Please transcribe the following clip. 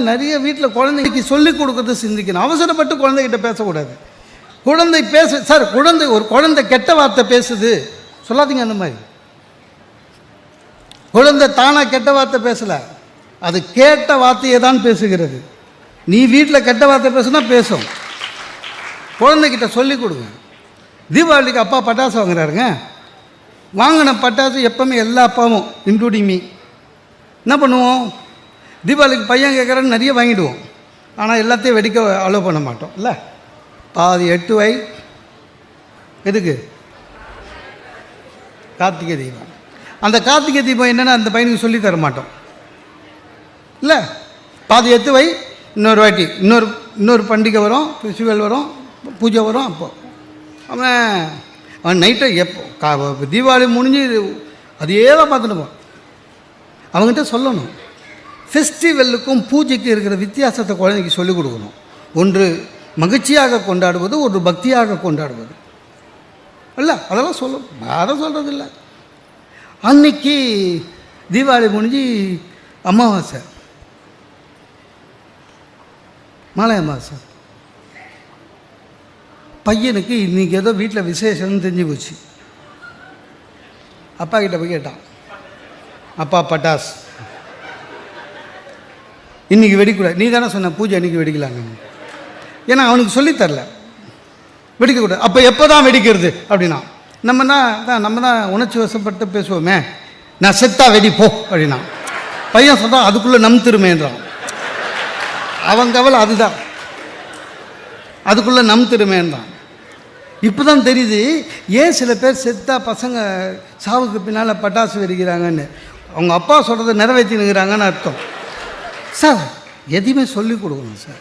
நிறைய வீட்டில் குழந்தைக்கு சொல்லிக் கொடுக்கறது சிந்திக்கணும். அவசரப்பட்டு குழந்தைகிட்ட பேசக்கூடாது. குழந்தை பேச சார் குழந்தை ஒரு குழந்தை கெட்ட வார்த்தை பேசுது. சொல்லாதீங்க அந்த மாதிரி. குழந்தை தானாக கெட்ட வார்த்தை பேசலை. அது கேட்ட வார்த்தையை தான் பேசுகிறது. நீ வீட்டில் கெட்ட வார்த்தை பேசுனா பேசும். குழந்தைகிட்ட சொல்லிக் கொடுங்க. தீபாவளிக்கு அப்பா பட்டாசு வாங்குறாருங்க. வாங்கின பட்டாசு எப்பவுமே எல்லா அப்பாவும் இன்க்ளூடிங் மீ என்ன பண்ணுவோம்? தீபாவளிக்கு பையன் கேட்குறேன்னு நிறைய வாங்கிடுவோம். ஆனால் எல்லாத்தையும் வெடிக்க அலோவ் பண்ண மாட்டோம். இல்லை? பாதி எட்டு வை. எதுக்கு? கார்த்திகை தீபம். அந்த கார்த்திகை தீபம் என்னென்னு அந்த பையனுக்கு சொல்லி தர மாட்டோம். இல்லை? பாதி எத்து வை இன்னொரு வாட்டி. இன்னொரு இன்னொரு பண்டிகை வரும் ஃபெஸ்டிவல் வரும் பூஜை வரும் அப்போ. அவன் அவன் நைட்டை எப்போ கா தீபாவளி முடிஞ்சு அதையே தான் பார்த்துட்டு போவான். அவங்ககிட்ட சொல்லணும். ஃபெஸ்டிவலுக்கும் பூஜைக்கும் இருக்கிற வித்தியாசத்தை குழந்தைக்கு சொல்லிக் கொடுக்கணும். ஒன்று மகிழ்ச்சியாக கொண்டாடுவது ஒன்று பக்தியாக கொண்டாடுவது. இல்லை அதெல்லாம் சொல்லும் அதை சொல்கிறது இல்லை அன்னைக்கு தீபாவளி முடிஞ்சு அமாவாசை. மாலை அமாவாசை. பையனுக்கு இன்றைக்கி ஏதோ வீட்டில் விசேஷம்னு தெரிஞ்சு போச்சு. அப்பா கிட்ட போய் கேட்டான். அப்பா பட்டாஸ் இன்றைக்கி வெடிக்கக்கூடாது நீ தானே சொன்ன பூஜை இன்றைக்கி வெடிக்கலாங்க ஏன்னா அவனுக்கு சொல்லித்தரல வெடிக்கக்கூடாது. அப்போ எப்போ தான் வெடிக்கிறது? அப்படின்னா நம்ம தான் தான் நம்ம தான் உணர்ச்சி வசப்பட்டு பேசுவோமே. நான் செத்தா வெடிப்போ அப்படின்னா. பையன் சொல்கிறான் அதுக்குள்ளே நம் திருமேன்றான். அவன் கவலை அதுதான். அதுக்குள்ளே நம் திருமேன்றான். இப்போ தான் தெரியுது ஏன் சில பேர் செத்தா பசங்க சாவுக்கு பின்னால் பட்டாசு வெடிக்கிறாங்கன்னு. அவங்க அப்பா சொல்கிறத நிறைவேற்றினுக்கிறாங்கன்னு அர்த்தம். சார் எதையுமே சொல்லிக் கொடுக்கணும் சார்.